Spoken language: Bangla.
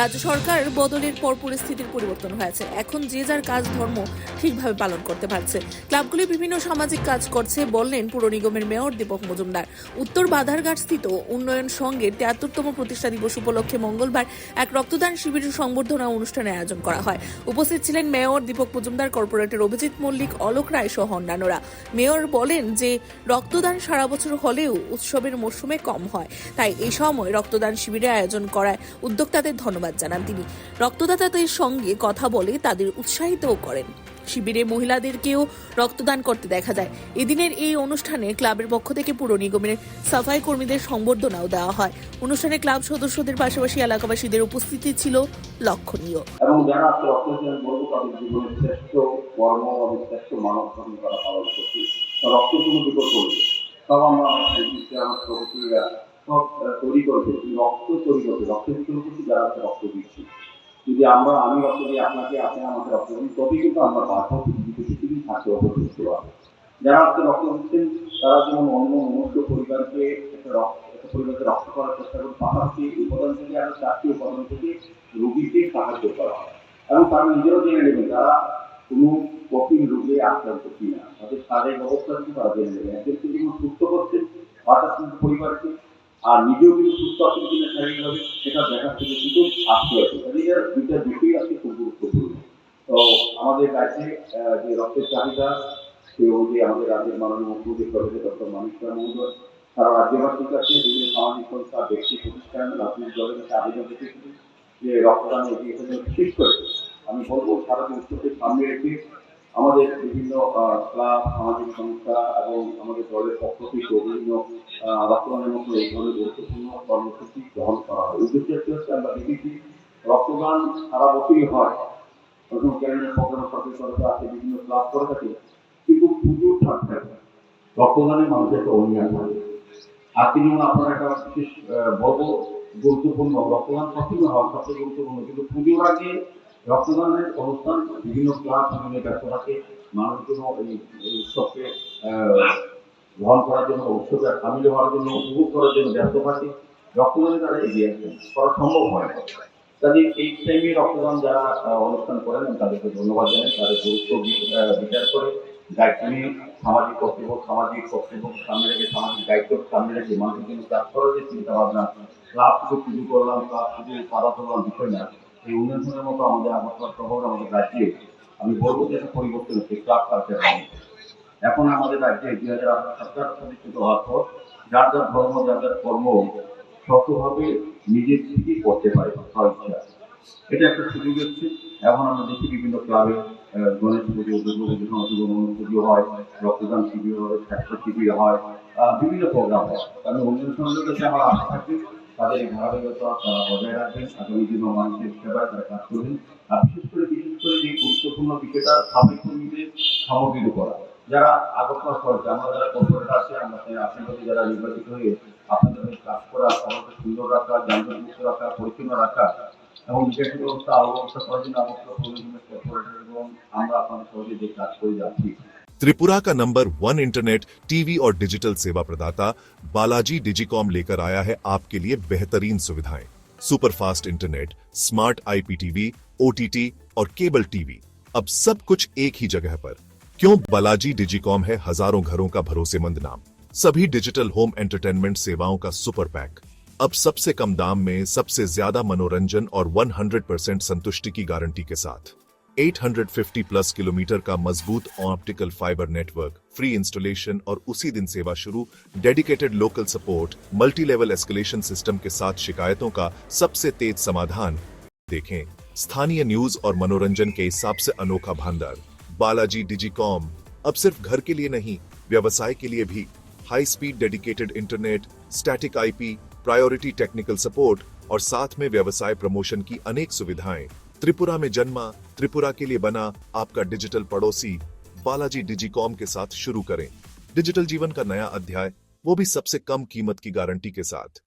রাজ্য সরকার বদলের পর পরিস্থিতির পরিবর্তন হয়েছে। এখন যে যার কাজ ধর্ম ঠিকভাবে পালন করতে পারছে। ক্লাবগুলি বিভিন্ন সামাজিক কাজ করছে বললেন পুর নিগমের মেয়র দীপক মজুমদার। উত্তর বাধারঘাট স্থিত উন্নয়ন সংঘের তিয়াত্তরতম প্রতিষ্ঠা দিবস উপলক্ষে মঙ্গলবার এক রক্তদান শিবিরের সংবর্ধনা অনুষ্ঠানের আয়োজন করা হয়। উপস্থিত ছিলেন মেয়র দীপক মজুমদার, কর্পোরেটর অভিজিৎ মল্লিক, অলোক রায় সহ অন্যান্যরা। মেয়র বলেন যে, রক্তদান সারা বছর হলেও উৎসবের মরশুমে কম হয়। তাই এই সময় রক্তদান শিবিরের আয়োজন করায় উদ্যোক্তাদের ধন্যবাদ। জানান তিনি। রক্তদাতাদের সঙ্গে কথা বলে তাদের উৎসাহিতও করেন। শিবিরে মহিলাদেরকেও রক্তদান করতে দেখা যায়। এদিনের এই অনুষ্ঠানে ক্লাবের পক্ষ থেকে পুর নিগমের সাফাই কর্মীদের সংবর্ধনাও দেওয়া হয়। অনুষ্ঠানে ক্লাব সদস্যদের পাশাপাশি এলাকাবাসীদের উপস্থিতি ছিল লক্ষণীয়। এবং যারা রক্তদান বলব তাদের জীবনের শ্রেষ্ঠ কর্ম এবং শ্রেষ্ঠ মানব ধর্ম তারা পালন করছে তো রক্তের কোনো আমরা সব তৈরি কিন্তু রক্ত তৈরি করছে, রক্তের বিকল্প হচ্ছে যারা রক্ত দিচ্ছি। যদি আমরা, আমি রক্ত দিই, আপনাকে, আপনি আমাকে রক্ত দিন তবে কিন্তু আমরা বাধ্য পৃথিবীতে পৃথিবী থাকতে অপরিচিত হবে। যারা আজকে রক্ত দিচ্ছেন, তারা যেমন অন্য মনুষ্য পরিবারকে একটা রক্ত, একটা পরিবারকে রক্ষা করার চেষ্টা করে, পাশাপাশি উপাদান থেকে আরও চারটি উপাদান থেকে রোগীকে সাহায্য করা হয়। এবং তারা নিজেরও জেনে নেবেন, তারা কোনো কঠিন রোগে আক্রান্ত কিনা। তাদের শারীরিক অবস্থা কি তারা জেনে নেবেন। একজনকে যেমন সুস্থ করছেন অর্থাৎ কিন্তু পরিবারকে আর নিজেও কিন্তু সুস্থ আছেন কিনা শারীরিকভাবে সেটা দেখার থেকে কিন্তু আসতে আছে। এই দুইটা বিষয়ই আজকে খুব গুরুত্বপূর্ণ। তো আমাদের আহ, যে রক্তের চাহিদা সে অনুযায়ী আমাদের রাজ্যের মাননীয় মুখ্যমন্ত্রী প্রফেসর ডক্টর মানিক মহোদয় সারা রাজ্যবাসীর কাছে বিভিন্ন সামাজিক সংস্থা ব্যক্তি প্রতিষ্ঠান রাজনৈতিক দলের কাছে আবেদন রেখেছিল যে রক্তদান এগিয়ে বিশেষ করে আমি বলব সারা উৎসবকে সামনে রেখে আমাদের বিভিন্ন ক্লাব, সামাজিক সংস্থা এবং আমাদের দলের পক্ষ থেকে বিভিন্ন রক্তদানের মতো এই ধরনের গুরুত্বপূর্ণ কর্মসূচি গ্রহণ করা হয়। উদ্দেশ্য হচ্ছে আমরা দেখেছি, রক্তদান সারা বছরই হয়। প্রথম ক্যারিয়ার প্রোগ্রাম সচেতনতা আছে বিভিন্ন ক্লাব করে থাকে। কিন্তু পুজোর থাকতে রক্তদানে মানুষের একটা অনিয়ম থাকে। আজকে যেমন আপনারা একটা বিশেষ বড় গুরুত্বপূর্ণ, রক্তদান সবসময় হয় সবচেয়ে গুরুত্বপূর্ণ। কিন্তু পুজোর আগে রক্তদানের অনুষ্ঠান, বিভিন্ন ক্লাব, বিভিন্ন ব্যস্ত থাকে মানুষজন এই উৎসবকে গ্রহণ করার জন্য উৎসবে সামিল হওয়ার জন্য, উপভোগ করার জন্য ব্যস্ত থাকে রক্তদানে তারা এগিয়ে আসেন করা সম্ভব হয় না। কাজে এই টাইমে রক্তদান যারা অনুষ্ঠান করেন তাদেরকে ধন্যবাদ জানাই। তাদের গুরুত্ব বিচার করে দায়িত্ব নিয়ে সামাজিক কর্তৃপক্ষ সামাজিক কর্তৃপক্ষ সামনে রেখে, সামাজিক দায়িত্ব সামনে রেখে মানুষের জন্য কাজ করার যে চিন্তা ভাবনা ক্লাব শুধু পুজো করলাম ক্লাব শুধু সাদা করলাম বিষয় না। এই উন্নয়নের মতো আমাদের আগরতলা শহর আমাদের রাজ্যে আমি বলব যে একটা পরিবর্তন হচ্ছে ক্লাব কালচার এখন আমাদের রাজ্যে দুই হাজার আঠারো সরকার প্রতিষ্ঠিত হওয়ার পর যার যার ধর্ম যার যার কর্ম শক্তভাবে নিজের থেকে করতে পারে স্বইচ্ছা। এটা একটা সুযোগ হচ্ছে। এখন আমরা দেখি বিভিন্ন ক্লাবে গণেশ পুজো দুর্গা পুজো পুজো, হয় রক্তদান শিবির হয় স্বাস্থ্য শিবির হয় বিভিন্ন প্রোগ্রাম হয়। আমি অন্যান্য সঙ্গে কাছে আমার আশা থাকি তাদের ধারাবাহিকতা তারা বজায় রাখবেন, আগামী দিন মানুষের সেবায় তারা কাজ করবেন। আর বিশেষ করে বিশেষ করে যে গুরুত্বপূর্ণ বিষয়টা সাময়িক কর্মীদের সামগ্রিত করা যারা আগরতলা শহরে আমরা যারা কর্পোরেট আছে, আমরা সেই আশেপাশে যারা নির্বাচিত হয়ে আপনাদের হয়ে কাজ করা, সমাজকে সুন্দর রাখা যানজট মুক্ত রাখা, পরিচ্ছন্ন রাখা এবং বিশেষ ব্যবস্থা আলো ব্যবস্থা করার জন্য এবং আমরা আপনাদের সহজে যে কাজ করে যাচ্ছি। त्रिपुरा का नंबर वन इंटरनेट, टीवी और डिजिटल सेवा प्रदाता बालाजी डिजिकॉम लेकर आया है आपके लिए बेहतरीन सुविधाएँ। Superfast internet, smart IPTV, OTT और केबल टीवी। अब सब कुछ एक ही जगह पर। क्यों बालाजी डिजिकॉम है हज़ारों घरों का भरोसेमंद नाम। सभी डिजिटल होम एंटरटेनमेंट सेवाओं का सुपर पैक। अब सबसे कम दाम में सबसे ज़्यादा मनोरंजन और 100% संतुष्टि की गारंटी के साथ। 850 प्लस किलोमीटर का मज़बूत optical fibre network free installation और उसी दिन सेवा शुरू dedicated local support multi level escalation system के साथ शिकायतों का सबसे तेज समाधान देखें। स्थानीय न्यूज़ और मनोरंजन के हिसाब से अनोखा भंडार। बालाजी डिजिकॉम अब सिर्फ़ घर के लिए नहीं, व्यवसाय के लिए भी। High speed dedicated internet static IP priority technical support और साथ में व्यवसाय प्रमोशन की अनेक सुविधाएँ। त्रिपुरा में जन्मा, त्रिपुरा के लिए बना आपका डिजिटल पड़ोसी बालाजी डिजीकॉम के साथ शुरू करें। डिजिटल जीवन का नया अध्याय, वो भी सबसे कम कीमत की गारंटी के साथ।